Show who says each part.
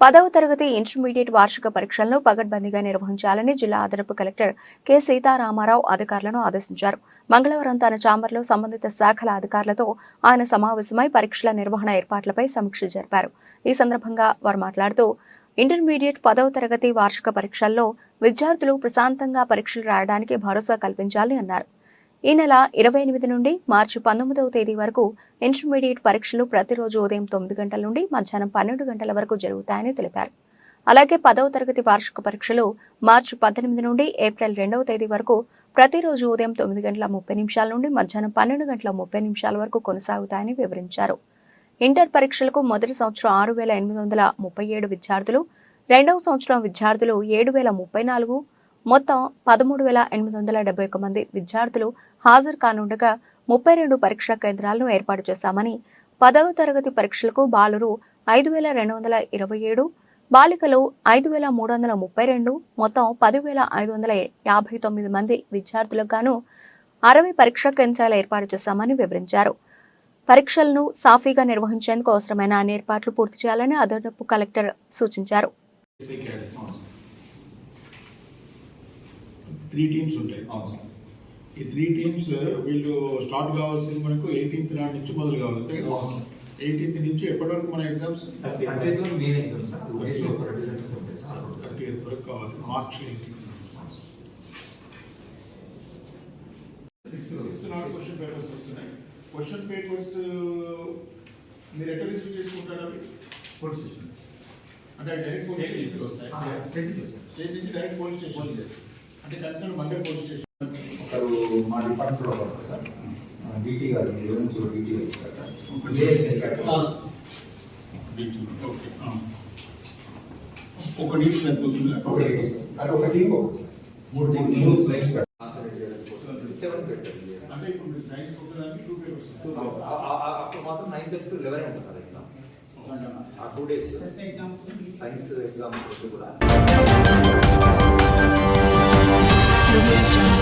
Speaker 1: పదవ తరగతి ఇంటర్మీడియట్ వార్షిక పరీక్షలను పగడ్బందీగా నిర్వహించాలని జిల్లా అదనపు కలెక్టర్ కె. సీతారామారావు అధికారులను ఆదేశించారు. మంగళవారం తన చాంబర్లో సంబంధిత శాఖల అధికారులతో ఆయన సమావేశమై పరీక్షల నిర్వహణ ఏర్పాట్లపై సమీక్ష జరిపారు. ఈ సందర్భంగా వారు మాట్లాడుతూ ఇంటర్మీడియట్ పదవ తరగతి వార్షిక పరీక్షల్లో విద్యార్థులు ప్రశాంతంగా పరీక్షలు రాయడానికి భరోసా కల్పించాలని అన్నారు. ఈ నెల ఇరవై ఎనిమిది నుండి మార్చి పంతొమ్మిదవ తేదీ వరకు ఇంటర్మీడియట్ పరీక్షలు ప్రతిరోజు ఉదయం తొమ్మిది గంటల నుండి మధ్యాహ్నం పన్నెండు గంటల వరకు జరుగుతాయని తెలిపారు. అలాగే పదవ తరగతి వార్షిక పరీక్షలు మార్చి పద్దెనిమిది నుండి ఏప్రిల్ రెండవ తేదీ వరకు ప్రతిరోజు ఉదయం తొమ్మిది గంటల ముప్పై నిమిషాల నుండి మధ్యాహ్నం పన్నెండు గంటల ముప్పై నిమిషాల వరకు కొనసాగుతాయని వివరించారు. ఇంటర్ పరీక్షలకు మొదటి సంవత్సరం ఆరు వేల ఎనిమిది వందల ముప్పై ఏడు విద్యార్థులు రెండవ సంవత్సరం విద్యార్థులు ఏడు వేల ముప్పై నాలుగు మొత్తం పదమూడు వేల ఎనిమిది వందల డెబ్బై ఒక మంది విద్యార్థులు హాజరు కానుండగా ముప్పై రెండు పరీక్షా కేంద్రాలను ఏర్పాటు చేశామని పదవ తరగతి పరీక్షలకు బాలురు ఐదు వేల రెండు వందల ఇరవై ఏడు బాలికలు ఐదు వేల మూడు వందల ముప్పై రెండు మొత్తం పదివేల ఐదు వందల యాభై తొమ్మిది మంది విద్యార్థులకు గాను అరవై పరీక్షా కేంద్రాలు ఏర్పాటు చేశామని వివరించారు. పరీక్షలను సాఫీగా నిర్వహించేందుకు అవసరమైన అన్ని ఏర్పాట్లు పూర్తి చేయాలని అదనపు కలెక్టర్ సూచించారు.
Speaker 2: త్రీ టీమ్స్ ఉంటాయి
Speaker 3: అవును సార్
Speaker 2: ఈ త్రీ టీమ్స్ వీళ్ళు స్టార్ట్ కావాల్సింది మనకు ఎయిటీన్త్ నాటి నుంచి మొదలు కావాలి అంతే కదా?
Speaker 3: అవును.
Speaker 2: ఎయిటీన్త్ నుంచి ఎప్పటి వరకు మన ఎగ్జామ్స్
Speaker 3: థర్టీ
Speaker 2: ఎయిత్ వరకు కావాలి March eighteenth sixth not question papers వస్తున్నాయి. క్వశ్చన్ పేపర్స్ మీరు ఎక్కడ రిసీవ్ చేసుకుంటారు అవి?
Speaker 3: పోలీస్ స్టేషన్
Speaker 2: అంటే డైరెక్ట్ పోలీస్ స్టేషన్ వస్తాయి.
Speaker 3: స్టేట్
Speaker 2: నుంచి direct police station
Speaker 3: police station.
Speaker 2: అంటే కన్సర్న్ మండల్ పోలీస్ స్టేషన్
Speaker 3: ఒకరు మా డిపార్ట్మెంట్లో ఒకరు సార్. డీటీ గారు ఇరవై నుంచి డీటీ గారు సార్. ఏఎస్ఐ
Speaker 2: ఓకే ఒక డీటీ సరిపోతుంది
Speaker 3: ఒక డీటీ సార్. అంటే ఒక టీం ఒకటి సార్. మూడు టీం మూడు లైన్స్ సెవెన్ పెట్టారు
Speaker 2: అంటే ఇప్పుడు సైన్స్ ఉంటుందని టూ పేపర్స్
Speaker 3: అప్పుడు మాత్రం నైన్ టు లెవెన్ ఉంటుంది సార్ ఎగ్జామ్. ఆ టూ డేస్ సైన్స్ ఎగ్జామ్ కూడా.
Speaker 1: Absolute